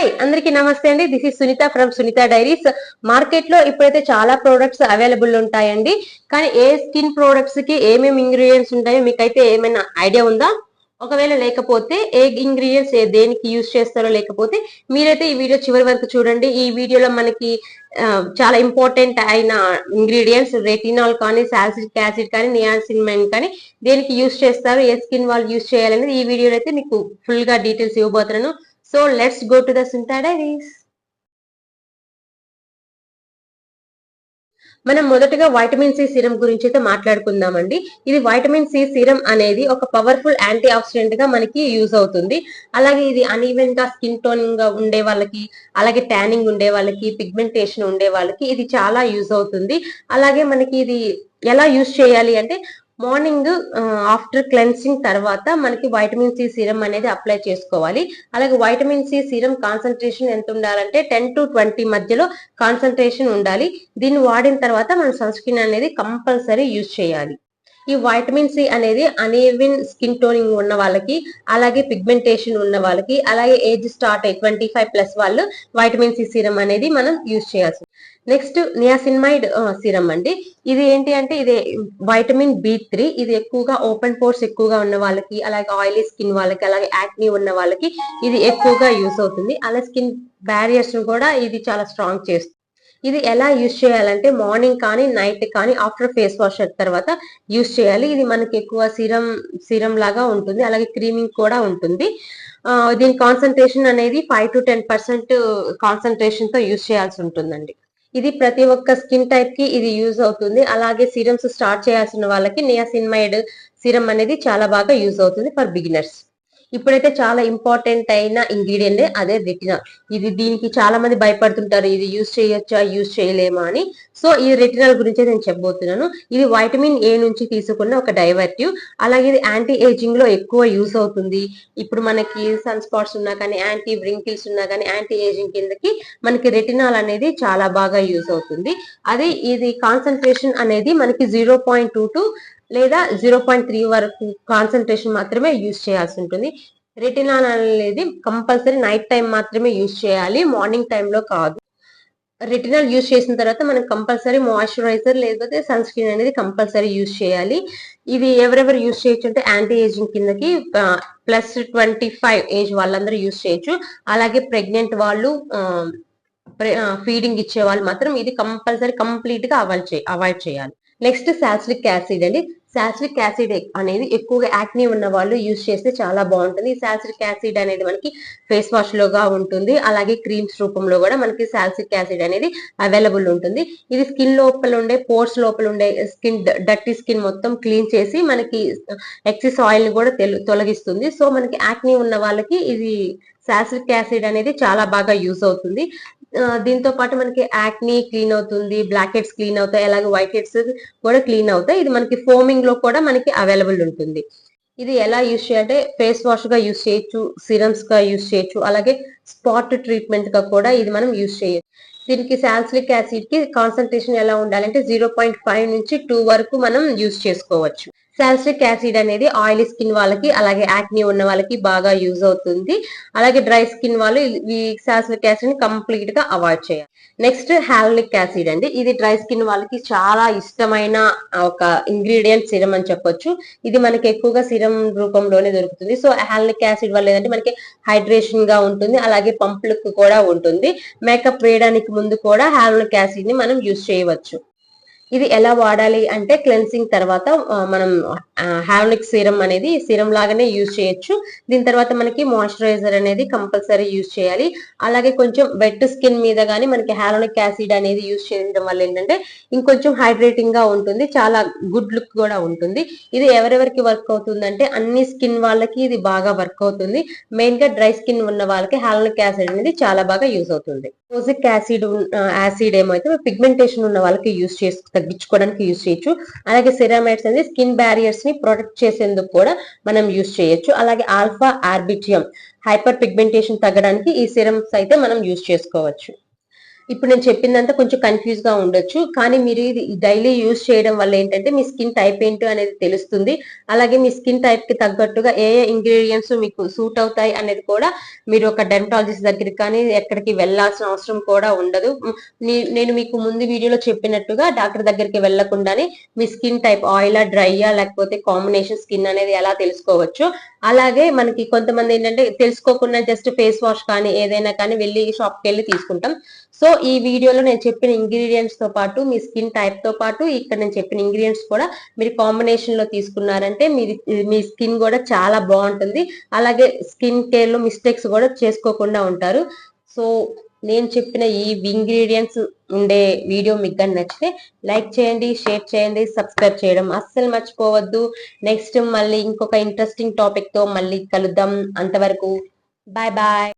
Hi అందరికీ నమస్తే అండి. This is Sunitha from Sunitha diaries మార్కెట్లో ఇప్పుడైతే చాలా ప్రోడక్ట్స్ అవైలబుల్ ఉంటాయండి. కానీ ఏ స్కిన్ ప్రోడక్ట్స్కి ఏమేమి ఇంగ్రీడియంట్స్ ఉంటాయో మీకైతే ఏమైనా ఐడియా ఉందా? ఒకవేళ లేకపోతే ఏ ఇంగ్రీడియంట్స్ దేనికి యూజ్ చేస్తారో లేకపోతే మీరైతే ఈ వీడియో చివరి వరకు చూడండి. ఈ వీడియోలో మనకి చాలా ఇంపార్టెంట్ అయిన ఇంగ్రీడియంట్స్ రెటినాల్ కానీ సాల్సిక్ యాసిడ్ కానీ నియాసిన్మైన్ కానీ దేనికి యూజ్ చేస్తారు ఏ స్కిన్ వాళ్ళు యూజ్ చేయాలనేది ఈ వీడియోలో అయితే మీకు ఫుల్గా డీటెయిల్స్ ఇవ్వబోతున్నాను. So let's go to the Sintha diaries మనం మొదటగా వైటమిన్ సి సిరం గురించి అయితే మాట్లాడుకుందామండి. ఇది వైటమిన్ సి సిరం అనేది ఒక పవర్ఫుల్ యాంటీ ఆక్సిడెంట్గా మనకి యూజ్ అవుతుంది. అలాగే ఇది అన్ఈవెన్గా స్కిన్ టోనింగ్గా ఉండే వాళ్ళకి అలాగే ట్యానింగ్ ఉండే వాళ్ళకి పిగ్మెంటేషన్ ఉండే వాళ్ళకి ఇది చాలా యూజ్ అవుతుంది. అలాగే మనకి ఇది ఎలా యూజ్ చేయాలి అంటే మార్నింగ్ ఆఫ్టర్ క్లెన్సింగ్ తర్వాత మనకి వైటమిన్ సి సీరం అనేది అప్లై చేసుకోవాలి. అలాగే వైటమిన్ సి సీరం కాన్సన్ట్రేషన్ ఎంత ఉండాలంటే టెన్ టు ట్వంటీ మధ్యలో కాన్సన్ట్రేషన్ ఉండాలి. దీన్ని వాడిన తర్వాత మన సన్ స్క్రీన్ అనేది కంపల్సరీ యూజ్ చేయాలి. ఈ వైటమిన్ సి అనేది అనేవిన్ స్కిన్ టోనింగ్ ఉన్న వాళ్ళకి అలాగే పిగ్మెంటేషన్ ఉన్న వాళ్ళకి అలాగే ఏజ్ స్టార్ట్ అయ్యి ట్వంటీ ఫైవ్ ప్లస్ వాళ్ళు వైటమిన్ సి సిరం అనేది మనం యూజ్ చేయాల్సి నెక్స్ట్ నియాసిన్మైడ్ సిరం అండి. ఇది ఏంటి అంటే ఇది వైటమిన్ బి త్రీ ఇది ఎక్కువగా ఓపెన్ పోర్స్ ఎక్కువగా ఉన్న వాళ్ళకి అలాగే ఆయిలీ స్కిన్ వాళ్ళకి అలాగే యాక్ని ఉన్న వాళ్ళకి ఇది ఎక్కువగా యూస్ అవుతుంది. అలాగే స్కిన్ బ్యారియర్స్ కూడా ఇది చాలా స్ట్రాంగ్ చేస్తుంది. ఇది ఎలా యూజ్ చేయాలంటే మార్నింగ్ కానీ నైట్ కానీ ఆఫ్టర్ ఫేస్ వాష్ తర్వాత యూజ్ చేయాలి. ఇది మనకి ఎక్కువ సిరం సిరం లాగా ఉంటుంది. అలాగే క్రీమింగ్ కూడా ఉంటుంది. ఆ, దీని కాన్సన్ట్రేషన్ అనేది ఫైవ్ టు టెన్ పర్సెంట్ కాన్సన్ట్రేషన్తో యూజ్ చేయాల్సి ఉంటుందండి. ఇది ప్రతి ఒక్క స్కిన్ టైప్కి ఇది యూజ్ అవుతుంది. అలాగే సిరమ్స్ స్టార్ట్ చేయాల్సిన వాళ్ళకి నియాసిన్మైడ్ సిరం అనేది చాలా బాగా యూజ్ అవుతుంది ఫర్ బిగినర్స్. ఇప్పుడైతే చాలా ఇంపార్టెంట్ అయిన ఇంగ్రీడియంట్ అదే రెటినాల్ ఇది దీనికి చాలా మంది భయపడుతుంటారు ఇది యూజ్ చేయొచ్చా యూజ్ చేయలేమా అని. సో ఈ రెటినాల్ గురించి నేను చెప్పబోతున్నాను. ఇది వైటమిన్ ఏ నుంచి తీసుకున్న ఒక డైవర్టివ్ అలాగే ఇది యాంటీ ఏజింగ్లో ఎక్కువ యూజ్ అవుతుంది. ఇప్పుడు మనకి సన్ స్పాట్స్ ఉన్నా కానీ యాంటీ వ్రింకిల్స్ ఉన్నా కానీ యాంటీ ఏజింగ్ కిందకి మనకి రెటినాల్ అనేది చాలా బాగా యూజ్ అవుతుంది. అదే ఇది కాన్సన్ట్రేషన్ అనేది మనకి జీరో పాయింట్ టూ టు లేదా జీరో పాయింట్ త్రీ వరకు కాన్సన్ట్రేషన్ మాత్రమే యూజ్ చేయాల్సి ఉంటుంది. రెటినాన్ అనేది కంపల్సరీ నైట్ టైం మాత్రమే యూజ్ చేయాలి మార్నింగ్ టైంలో కాదు. రెటినాల్ యూజ్ చేసిన తర్వాత మనం కంపల్సరీ మాయిశ్చరైజర్ లేకపోతే సన్ స్క్రీన్ అనేది కంపల్సరీ యూజ్ చేయాలి. ఇది ఎవరెవరు యూజ్ చేయొచ్చు అంటే యాంటీ ఏజింగ్ కిందకి ప్లస్ ట్వంటీ ఫైవ్ ఏజ్ వాళ్ళందరూ యూజ్ చేయొచ్చు. అలాగే ప్రెగ్నెంట్ వాళ్ళు ఫీడింగ్ ఇచ్చే వాళ్ళు మాత్రం ఇది కంపల్సరీ కంప్లీట్గా అవాయిడ్ చే అవాయిడ్ చేయాలి. నెక్స్ట్ సాల్సిలిక్ యాసిడ్ అండి. సాల్సిలిక్ యాసిడ్ అనేది ఎక్కువగా యాక్ని ఉన్న వాళ్ళు యూజ్ చేస్తే చాలా బాగుంటుంది. ఈ యాసిడ్ అనేది మనకి ఫేస్ వాష్ లోగా ఉంటుంది. అలాగే క్రీమ్స్ రూపంలో కూడా మనకి సాల్సిలిక్ యాసిడ్ అనేది అవైలబుల్ ఉంటుంది. ఇది స్కిన్ లోపల ఉండే పోర్స్ లోపల ఉండే స్కిన్ డర్టీ స్కిన్ మొత్తం క్లీన్ చేసి మనకి ఎక్సెస్ ఆయిల్ని కూడా తొలగిస్తుంది. సో మనకి యాక్ని ఉన్న వాళ్ళకి ఇది సాల్సిలిక్ యాసిడ్ అనేది చాలా బాగా యూజ్ అవుతుంది. దీంతో పాటు మనకి యాక్ని క్లీన్ అవుతుంది బ్లాక్ హెడ్స్ క్లీన్ అవుతాయి అలాగే వైట్ హెడ్స్ కూడా క్లీన్ అవుతాయి. ఇది మనకి ఫోమింగ్లో కూడా మనకి అవైలబుల్ ఉంటుంది. ఇది ఎలా యూజ్ చేయాలంటే ఫేస్ వాష్గా యూజ్ చేయొచ్చు సిరమ్స్గా యూజ్ చేయొచ్చు అలాగే స్పాట్ ట్రీట్మెంట్గా కూడా ఇది మనం యూజ్ చేయొచ్చు. దీనికి సాల్సిలిక్ యాసిడ్కి కాన్సన్ట్రేషన్ ఎలా ఉండాలంటే జీరో పాయింట్ ఫైవ్ నుంచి టూ వరకు మనం యూజ్ చేసుకోవచ్చు. సాల్సిలిక్ యాసిడ్ అనేది ఆయిలీ స్కిన్ వాళ్ళకి అలాగే యాక్ని ఉన్న వాళ్ళకి బాగా యూజ్ అవుతుంది. అలాగే డ్రై స్కిన్ వాళ్ళు ఈ సాల్సిలిక్ యాసిడ్ని కంప్లీట్గా అవాయిడ్ చేయాలి. నెక్స్ట్ హాల్నిక్ యాసిడ్ అండి. ఇది డ్రై స్కిన్ వాళ్ళకి చాలా ఇష్టమైన ఒక ఇంగ్రీడియంట్ సిరం అని చెప్పొచ్చు. ఇది మనకి ఎక్కువగా సిరం రూపంలోనే దొరుకుతుంది. సో హాల్నిక్ యాసిడ్ వల్ల ఏంటంటే మనకి హైడ్రేషన్గా ఉంటుంది. అలాగే పంపులకు కూడా ఉంటుంది. మేకప్ వేయడానికి ముందు కూడా హాల్నిక్ యాసిడ్ని మనం యూజ్ చేయవచ్చు. ఇది ఎలా వాడాలి అంటే క్లెన్సింగ్ తర్వాత మనం హ్యావ్లిక్ సీరం అనేది సీరం లాగానే యూజ్ చేయొచ్చు. దీని తర్వాత మనకి మాయిశ్చరైజర్ అనేది కంపల్సరీ యూజ్ చేయాలి. అలాగే కొంచెం వెట్ స్కిన్ మీద కానీ మనకి హాలోనిక్ యాసిడ్ అనేది యూజ్ చేయడం వల్ల ఏంటంటే ఇంకొంచెం హైడ్రేటింగ్గా ఉంటుంది చాలా గుడ్ లుక్ కూడా ఉంటుంది. ఇది ఎవరెవరికి వర్క్ అవుతుంది అంటే అన్ని స్కిన్ వాళ్ళకి ఇది బాగా వర్క్ అవుతుంది. మెయిన్గా డ్రై స్కిన్ ఉన్న వాళ్ళకి హాలోనిక్ యాసిడ్ అనేది చాలా బాగా యూజ్ అవుతుంది. రోజిక్ యాసిడ్ యాసిడ్ ఏమైతే పిగ్మెంటేషన్ ఉన్న వాళ్ళకి యూజ్ చేసి తగ్గించుకోవడానికి యూజ్ చేయొచ్చు. అలాగే సెరామైడ్స్ అనేది స్కిన్ బ్యారియర్స్ని ప్రొటెక్ట్ చేసేందుకు కూడా మనం యూస్ చేయొచ్చు. అలాగే ఆల్ఫా ఆర్బిటియం హైపర్ పిగ్మెంటేషన్ తగ్గడానికి ఈ సిరమ్స్ అయితే మనం యూస్ చేసుకోవచ్చు. ఇప్పుడు నేను చెప్పిందంతా కొంచెం కన్ఫ్యూజ్గా ఉండొచ్చు. కానీ మీరు ఇది డైలీ యూజ్ చేయడం వల్ల ఏంటంటే మీ స్కిన్ టైప్ ఏంటో అనేది తెలుస్తుంది. అలాగే మీ స్కిన్ టైప్కి తగ్గట్టుగా ఏ ఏ ఇంగ్రీడియంట్స్ మీకు సూట్ అవుతాయి అనేది కూడా మీరు ఒక డెర్మటాలజిస్ట్ దగ్గరికి కానీ ఎక్కడికి వెళ్ళాల్సిన అవసరం కూడా ఉండదు. నేను మీకు ముందు వీడియోలో చెప్పినట్టుగా డాక్టర్ దగ్గరికి వెళ్ళకుండానే మీ స్కిన్ టైప్ ఆయిలా డ్రైయా లేకపోతే కాంబినేషన్ స్కిన్ అనేది ఎలా తెలుసుకోవచ్చు. అలాగే మనకి కొంతమంది ఏంటంటే తెలుసుకోకుండా జస్ట్ ఫేస్ వాష్ కానీ ఏదైనా కానీ వెళ్ళి షాప్కి వెళ్ళి తీసుకుంటాం. సో ఈ వీడియోలో నేను చెప్పిన ఇంగ్రీడియంట్స్తో పాటు మీ స్కిన్ టైప్తో పాటు ఇక్కడ నేను చెప్పిన ఇంగ్రీడియంట్స్ కూడా మీరు కాంబినేషన్లో తీసుకున్నారంటే మీరు మీ స్కిన్ కూడా చాలా బాగుంటుంది. అలాగే స్కిన్ కేర్లో మిస్టేక్స్ కూడా చేసుకోకుండా ఉంటారు. సో నేను చెప్పిన ఈ ఇంగ్రీడియంట్స్ ఉండే వీడియో మీకు కానీ నచ్చితే లైక్ చేయండి షేర్ చేయండి సబ్స్క్రైబ్ చేయడం అస్సలు మర్చిపోవద్దు. నెక్స్ట్ మళ్ళీ ఇంకొక ఇంట్రెస్టింగ్ టాపిక్తో మళ్ళీ కలుద్దాం. అంతవరకు బాయ్ బాయ్